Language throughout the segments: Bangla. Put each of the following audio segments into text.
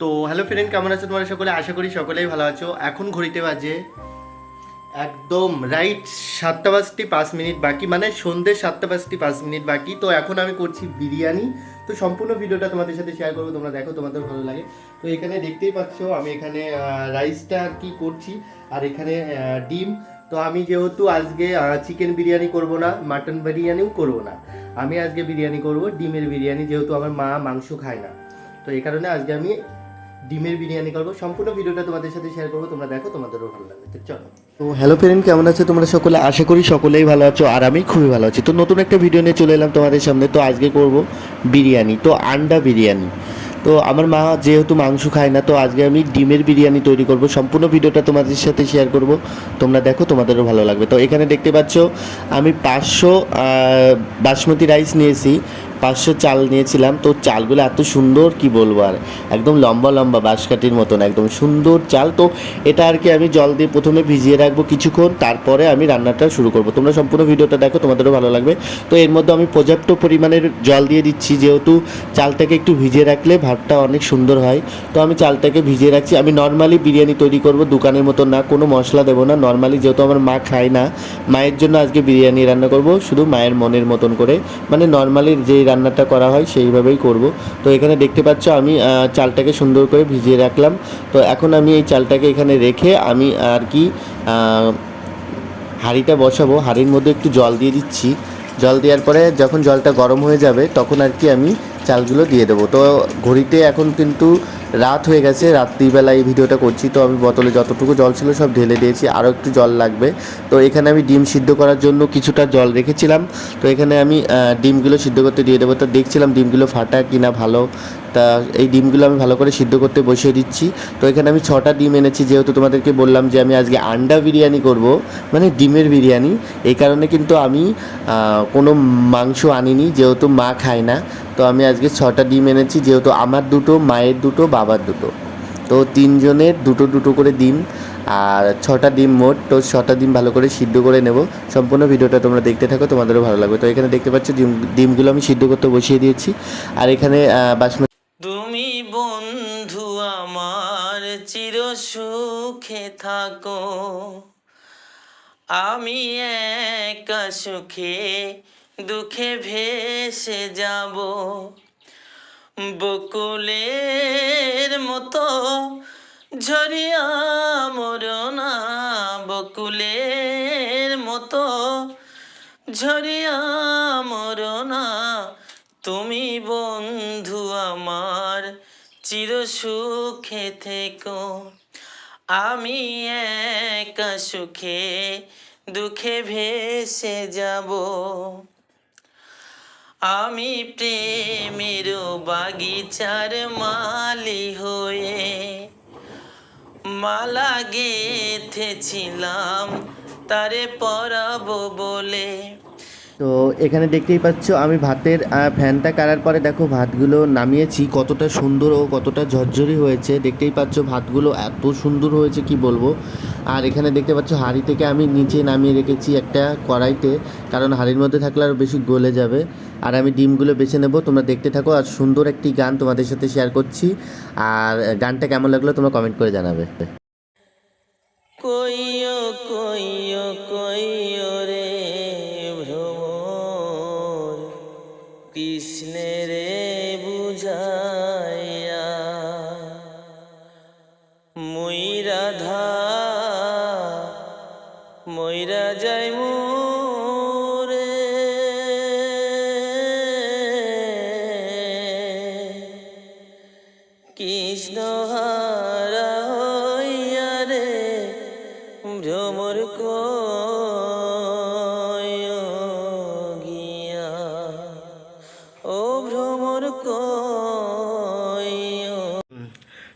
তো হ্যালো ফ্রেন্ড কেমন আছো তোমরা সকলে? আশা করি সকলেই ভালো আছো। এখন ঘড়িতে বাজে একদম রাইট সাতটা বাজতে পাঁচ মিনিট বাকি মানে সন্ধ্যে সাতটা বাজতে পাঁচ মিনিট বাকি। তো এখন আমি করছি বিরিয়ানি। তো সম্পূর্ণ ভিডিওটা তোমাদের সাথে শেয়ার করব, তোমরা দেখো, তোমাদের ভালো লাগে। তো এখানে দেখতেই পাচ্ছ, আমি এখানে রাইসটা আর কি করছি, আর এখানে ডিম। তো আমি যেহেতু আজকে চিকেন বিরিয়ানি করব না মাটন বিরিয়ানিও করব না, আমি আজকে বিরিয়ানি করব, ডিমের বিরিয়ানি, যেহেতু আমার মা মাংস খায় না। তো এই কারণে আজকে আমি ডিমের বিরিয়ানি করব। সম্পূর্ণ ভিডিওটা তোমাদের সাথে শেয়ার করব। তোমরা দেখো, তোমাদেরও ভালো লাগবে। তো চলো। তো হ্যালো ফ্রেন্ড কেমন আছে? তোমরা সকলে, আশা করি সকলেই ভালো আছো, আর আমি খুবই ভালো আছি। তো নতুন একটা ভিডিও নিয়ে চলে এলাম তোমাদের সামনে। তো আজকে করব বিরিয়ানি, তো আন্ডা বিরিয়ানি। তো আমার মা যেহেতু মাংস খায় না, তো আজকে আমি ডিমের বিরিয়ানি তৈরি করব। সম্পূর্ণ ভিডিওটা তোমাদের সাথে শেয়ার করব। তোমরা দেখো, তোমাদেরও ভালো লাগবে। তো এখানে দেখতে পাচ্ছ, আমি পাঁচশো বাসমতি রাইস নিয়েছি। পাঁচশো চাল নিয়েছিলাম। তো চালগুলো এত সুন্দর, কি বলব আর? একদম লম্বা লম্বা বাঁশকাঠির মতন, একদম সুন্দর চাল। তো এটা আর কি আমি জল দিয়ে প্রথমে ভিজিয়ে রাখব কিছুক্ষণ, তারপরে আমি রান্নাটা শুরু করব। তোমরা সম্পূর্ণ ভিডিওটা দেখো, তোমাদেরও ভালো লাগবে। তো এর মধ্যে আমি পর্যাপ্ত পরিমাণের জল দিয়ে দিচ্ছি, যেহেতু চালটাকে একটু ভিজিয়ে রাখলে ভাতটা অনেক সুন্দর হয়। তো আমি চালটাকে ভিজিয়ে রাখছি। আমি নর্মালি বিরিয়ানি তৈরি করব দোকানের মতো না, কোনো মশলা দেবো না। নর্মালি যেহেতু আমার মা খায় না, মায়ের জন্য আজকে বিরিয়ানি রান্না করব, শুধু মায়ের মনের মতন করে। মানে নর্মালি যে রান্নাটা করা হয়, সেইভাবেই করব। তো এখানে দেখতে পাচ্ছ আমি চালটাকে সুন্দর করে ভিজিয়ে রাখলাম। তো এখন আমি এই চালটাকে এখানে রেখে আমি আর কি হাঁড়িটা বসাবো। হাঁড়ির মধ্যে একটু জল দিয়ে দিচ্ছি। জল দেওয়ার পরে যখন জলটা গরম হয়ে যাবে, তখন আর কি আমি চালগুলো দিয়ে দেবো। তো ঘড়িতে এখন কিন্তু রাত হয়ে গেছে রাত্রিবেলা এই ভিডিওটা করছি। তো আমি বোতলে যতটুকু জল ছিল সব ঢেলে দিয়েছি আরও একটু জল লাগবে। তো এখানে আমি ডিম সিদ্ধ করার জন্য কিছুটা জল রেখেছিলাম। তো এখানে আমি ডিমগুলো সিদ্ধ করতে দিয়ে দেবো। তো দেখছিলাম ডিমগুলো ফাটা কিনা ভালো তা এই ডিমগুলো আমি ভালো করে সিদ্ধ করতে বসিয়ে দিচ্ছি। তো এখানে আমি ছটা ডিম এনেছি, যেহেতু তোমাদেরকে বললাম যে আমি আজকে আন্ডা বিরিয়ানি করব মানে ডিমের বিরিয়ানি। এই কারণে কিন্তু আমি কোনো মাংস আনিনি, যেহেতু মা খায় না। তো আমি আজকে ছটা ডিম এনেছি, যেহেতু আমার দুটো, মায়ের দুটো, বাবার দুটো। তো তিনজনের দুটো দুটো করে ডিম, আর ছটা ডিম মোট, তো ছটা ডিম ভালো করে সিদ্ধ করে নেব। সম্পূর্ণ ভিডিওটা তোমরা দেখতে থাকো, তোমাদেরও ভালো লাগবে। তো এখানে দেখতে পাচ্ছ ডিম, ডিমগুলো আমি সিদ্ধ করতে বসিয়ে দিয়েছি। আর এখানে বাসমতি সুখে থাকো। আমি একা সুখে, দুঃখে ভেসে যাব। বকুলের মতো ঝরিয়া মরনা বকুলের মতো ঝরিয়া মরনা তুমি বন্ধু আমার, চির সুখে থেকো। আমি একা সুখে, দুঃখে ভেসে যাব। আমি প্রেমের বাগিচার মালি হয়ে মালা গেথেছিলাম, তারে পরাবো বলে। তো এখানে দেখতেই পাচ্ছ আমি ভাতের ফ্যানটা কাড়ার পরে দেখো ভাতগুলো নামিয়েছি, কতটা সুন্দর ও কতটা ঝরঝরি হয়েছে। দেখতেই পাচ্ছ ভাতগুলো এত সুন্দর হয়েছে, কি বলব? আর এখানে দেখতে পাচ্ছ হাঁড়ি থেকে আমি নিচে নামিয়ে রেখেছি একটা কড়াইতে, কারণ হাঁড়ির মধ্যে থাকলে আরও বেশি গলে যাবে। আর আমি ডিমগুলো বেছে নেব, তোমরা দেখতে থাকো আর সুন্দর একটি গান তোমাদের সাথে শেয়ার করছি। আর গানটা কেমন লাগল তোমরা কমেন্ট করে জানাবে। কইও ময়রা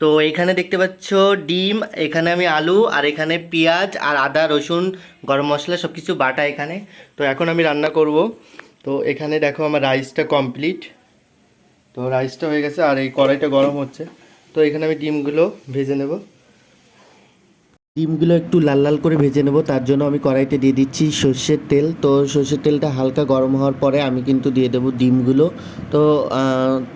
তো এখানে দেখতে পাচ্ছ ডিম, এখানে আমি আলু, আর এখানে পেঁয়াজ, আর আদা, রসুন, গরম মশলা সব কিছু বাটা এখানে। তো এখন আমি রান্না করব। তো এখানে দেখো আমার রাইসটা কমপ্লিট। তো রাইসটা হয়ে গেছে, আর এই কড়াইটা গরম হচ্ছে। তো এখানে আমি ডিমগুলো ভেজে নেব। ডিমগুলো একটু লাল লাল করে ভেজে নেব, তার জন্য আমি কড়াইতে দিয়ে দিচ্ছি সর্ষের তেল। তো সর্ষের তেলটা হালকা গরম হওয়ার পরে আমি কিন্তু দিয়ে দেবো ডিমগুলো। তো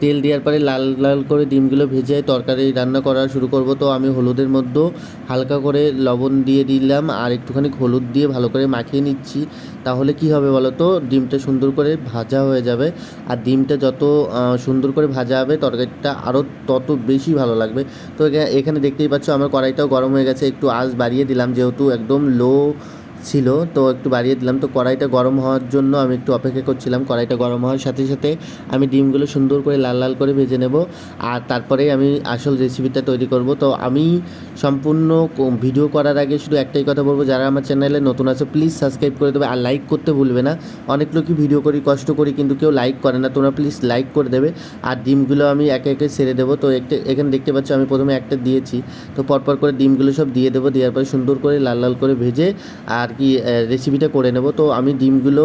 তেল দেওয়ার পরে লাল লাল করে ডিমগুলো ভেজে তরকারি রান্না করা শুরু করব। তো আমি হলুদের মধ্যেও হালকা করে লবণ দিয়ে দিলাম আর একটুখানি হলুদ দিয়ে ভালো করে মাখিয়ে নিচ্ছি। তাহলে কি হবে বলো তো? ডিমটা সুন্দর করে ভাজা হয়ে যাবে। আর ডিমটা যত সুন্দর করে ভাজা হবে, তরকারিটা আরও তত বেশি ভালো লাগবে। তো এখানে দেখতেই পাচ্ছ আমার কড়াইটাও গরম হয়ে গেছে, একটু আঁচ বাড়িয়ে দিলাম যেহেতু একদম লো ছিল, তো একটু বাড়িয়ে দিলাম। তো কড়াইটা গরম হওয়ার জন্য আমি একটু অপেক্ষা করছিলাম। কড়াইটা গরম হওয়ার সাথে সাথে আমি ডিমগুলো সুন্দর করে লাল লাল করে ভেজে নেব। আর তারপরেই আমি আসল রেসিপিটা তৈরি করব। তো আমি সম্পূর্ণ ভিডিও করার আগে শুধু একটাই কথা বলব, যারা আমার চ্যানেলে নতুন আছে প্লিজ সাবস্ক্রাইব করে দেবে। আর লাইক করতে ভুলবে না। অনেক লোকই ভিডিও করি, কষ্ট করি, কিন্তু কেউ লাইক করে না। তোমরা প্লিজ লাইক করে দেবে। আর ডিমগুলো আমি একে একে ছেড়ে দেবো। তো একটা এখানে দেখতে পাচ্ছ, আমি প্রথমে একটা দিয়েছি। তো পরপর করে ডিমগুলো সব দিয়ে দেবো। দেওয়ার পরে সুন্দর করে লাল লাল করে ভেজে, আর কি রেসিপিটা করে নেব। তো আমি ডিমগুলো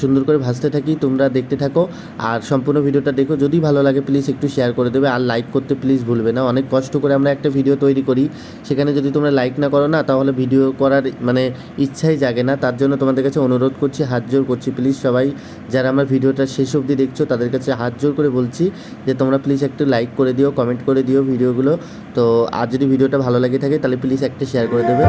সুন্দর করে ভাজতে থাকি, তোমরা দেখতে থাকো। আর সম্পূর্ণ ভিডিওটা দেখো। যদি ভালো লাগে প্লিজ একটু শেয়ার করে দেবে। আর লাইক করতে প্লিজ ভুলবে না। অনেক কষ্ট করে আমরা একটা ভিডিও তৈরি করি। সেখানে যদি তোমরা লাইক না করো না, তাহলে ভিডিও করার মানে ইচ্ছাই জাগে না। তার জন্য তোমাদের কাছে অনুরোধ করছি, হাত জোর করছি। প্লিজ সবাই, যারা আমার ভিডিওটা শেষ অবধি দেখছ, তাদের কাছে হাত জোর করে বলছি যে, তোমরা প্লিজ একটু লাইক করে দিও কমেন্ট করে দিও ভিডিওগুলো। তো আর যদি ভিডিওটা ভালো লাগে থাকে, তাহলে প্লিজ একটা শেয়ার করে দেবে।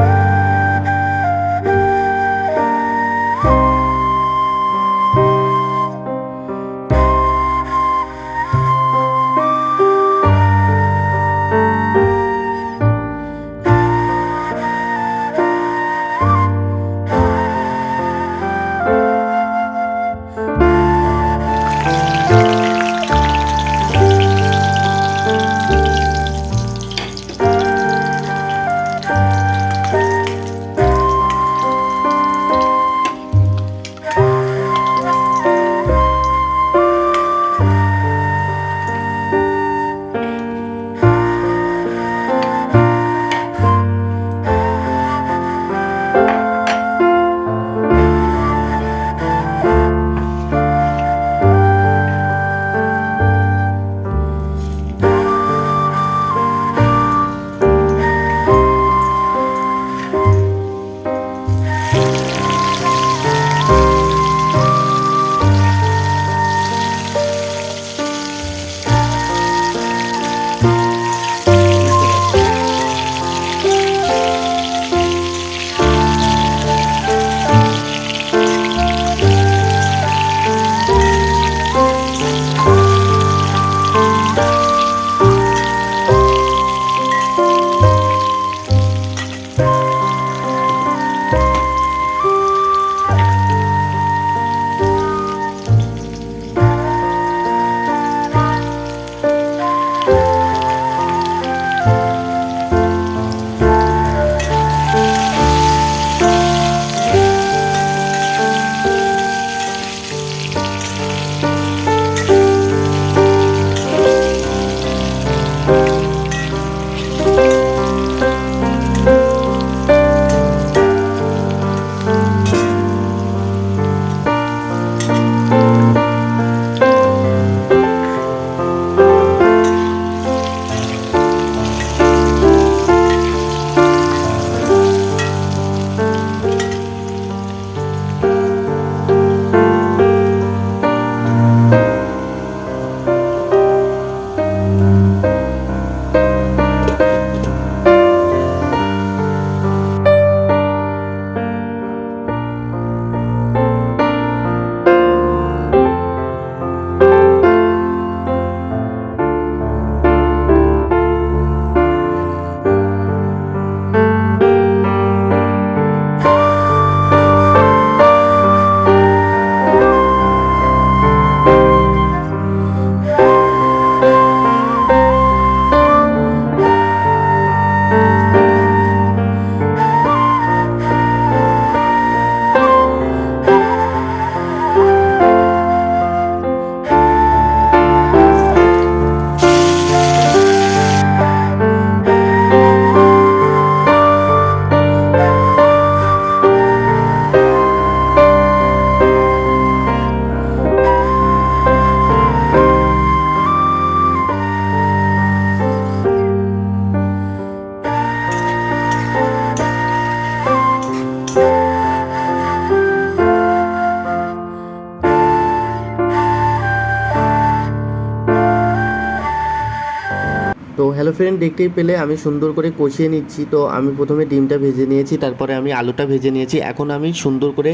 ফ্রেন্ড দেখতেই পেলে আমি সুন্দর করে কষিয়ে নিচ্ছি। তো আমি প্রথমে ডিমটা ভেজে নিয়েছি, তারপরে আমি আলুটা ভেজে নিয়েছি। এখন আমি সুন্দর করে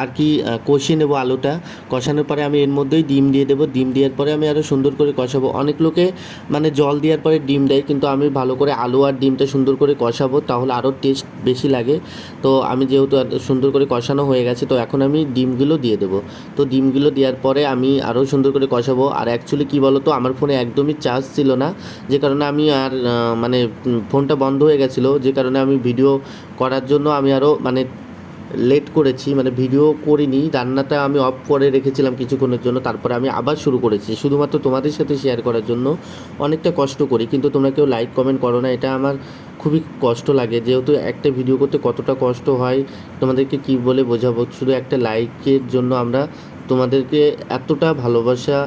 আর কি কষিয়ে নেব আলুটা। কষানোর পরে আমি এর মধ্যেই ডিম দিয়ে দেবো। ডিম দেওয়ার পরে আমি আরও সুন্দর করে কষাবো। অনেক লোকে মানে জল দেওয়ার পরে ডিম দেয়, কিন্তু আমি ভালো করে আলু আর ডিমটা সুন্দর করে কষাবো, তাহলে আরও টেস্ট বেশি লাগে। তো আমি যেহেতু সুন্দর করে কষানো হয়ে গেছে, তো এখন আমি ডিমগুলো দিয়ে দেবো। তো ডিমগুলো দেওয়ার পরে আমি আরও সুন্দর করে কষাবো। আর অ্যাকচুয়ালি কী বলো তো আমার ফোনে একদমই চার্জ ছিল না, যে কারণে আমি আর মানে ফোনটা বন্ধ হয়ে গেছিল, যে কারণে আমি ভিডিও করার জন্য আমি আরও মানে লেট করেছি মানে ভিডিও করিনি। রান্নাটা আমি অফ করে রেখেছিলাম কিছুক্ষণের জন্য, তারপরে আমি আবার শুরু করেছি। শুধুমাত্র তোমাদের সাথে শেয়ার করার জন্য অনেকটা কষ্ট করি, কিন্তু তোমরা কেউ লাইক, কমেন্ট করো না, এটা আমার খুবই কষ্ট লাগে। যেহেতু একটা ভিডিও করতে কতটা কষ্ট হয়, তোমাদেরকে কি বলে বোঝাবো? শুধু একটা লাইকের জন্য আমরা তোমাদেরকে এতটা ভালোবাসা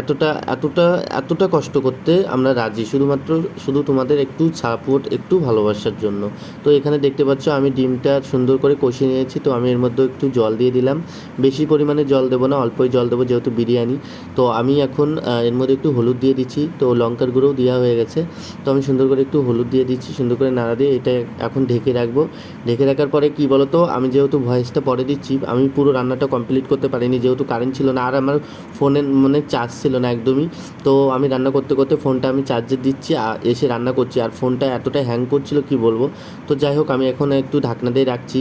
এতটা এতটা এতটা কষ্ট করতে আমরা রাজি শুধুমাত্র, শুধু তোমাদের একটু সাপোর্ট একটু ভালোবাসার জন্য। তো এখানে দেখতে পাচ্ছ আমি ডিমটা সুন্দর করে কষিয়ে নিয়েছি, তো আমি এর মধ্যে একটু জল দিয়ে দিলাম। বেশি পরিমাণে জল দেবো না, অল্পই জল দেবো যেহেতু বিরিয়ানি। তো আমি এখন এর মধ্যে একটু হলুদ দিয়ে দিচ্ছি, তো লঙ্কার গুঁড়োও দেওয়া হয়ে গেছে। তো আমি সুন্দর করে একটু হলুদ দিয়ে দিচ্ছি, সুন্দর করে নাড়া দিয়ে এটা এখন ঢেকে রাখব। ঢেকে রাখার পরে কি বলো তো আমি যেহেতু ভয়েসটা পরে দিচ্ছি, আমি পুরো রান্নাটা কমপ্লিট করতে পারিনি, যেহেতু কারেন্ট ছিল না, আর আমার ফোনের মানে চার্জ ছিল না একদমই। তো আমি রান্না করতে করতে ফোনটা আমি চার্জে দিচ্ছি এসে রান্না করছি। আর ফোনটা এতটা হ্যাং করছিল, কি বলব? তো যাই হোক, আমি এখন একটু ঢাকনা দিয়ে রাখছি।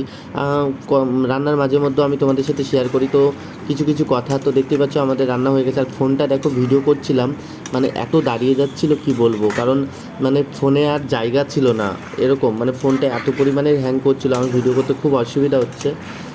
রান্নার মাঝে মধ্যে আমি তোমাদের সাথে শেয়ার করি। তো কিছু কিছু কথা তো দেখতে পাচ্ছ, আমাদের রান্না হয়ে গেছে। আর ফোনটা দেখো ভিডিও করছিলাম। মানে এত দাঁড়িয়ে যাচ্ছিল, কি বলব? কারণ মানে ফোনে আর জায়গা ছিল না, এরকম। মানে ফোনটা এত পরিমাণে হ্যাং করছিল, আমার ভিডিও করতে খুব অসুবিধা হচ্ছে।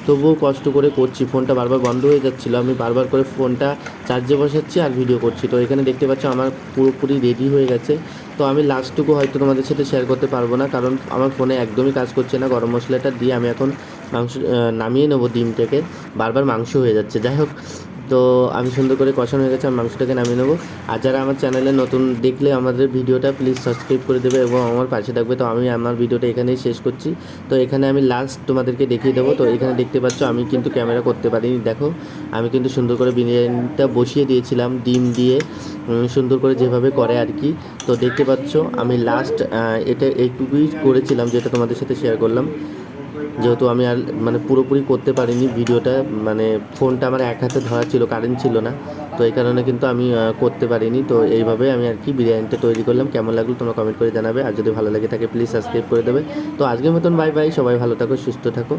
তবুও কষ্ট করে করছি। ফোনটা বারবার বন্ধ হয়ে যাচ্ছিল। আমি বারবার করে ফোনটা চার্জে বসাচ্ছি আর ভিডিও করছি। তো এখানে দেখতে পাচ্ছ আমার পুরোপুরি রেডি হয়ে গেছে। তো আমি লাস্টটুকু হয়তো তোমাদের সাথে শেয়ার করতে পারব না। কারণ আমার ফোনে একদমই কাজ করছে না। গরম মশলাটা দিয়ে আমি এখন মাংস নামিয়ে নেব ডিমটাকে। বারবার মাংস হয়ে যাচ্ছে। যাই হোক তো আমি সুন্দর করে কষানো হয়ে গেছে, আমি মাংসটাকে নামিয়ে নেব। আর যারা আমার চ্যানেলে নতুন দেখলে আমাদের ভিডিওটা প্লিজ সাবস্ক্রাইব করে দেবে এবং আমার পাশে থাকবে। তো আমি আমার ভিডিওটা এখানেই শেষ করছি। তো এখানে আমি লাস্ট তোমাদেরকে দেখিয়ে দেবো। তো এখানে দেখতে পাচ্ছ আমি কিন্তু ক্যামেরা করতে পারিনি, দেখো। আমি কিন্তু সুন্দর করে বিরিয়ানিটা বসিয়ে দিয়েছিলাম, ডিম দিয়ে সুন্দর করে যেভাবে করে আর কি। তো দেখতে পাচ্ছ আমি লাস্ট এটা এইটুকুই করেছিলাম যেটা তোমাদের সাথে শেয়ার করলাম। যেহেতু আমি আর মানে পুরোপুরি করতে পারিনি ভিডিওটা মানে ফোনটা আমার এক হাতে ধরা ছিল কারেন্ট ছিল না। তো এই কারণে কিন্তু আমি করতে পারিনি। তো এইভাবে আমি আর কি বিরিয়ানিটা তৈরি করলাম। কেমন লাগল তোমরা কমেন্ট করে জানাবে। আর যদি ভালো লাগে থাকে প্লিজ সাবস্ক্রাইব করে দেবে। তো আজকের মতন বাই বাই সবাই ভালো থাকো সুস্থ থাকো।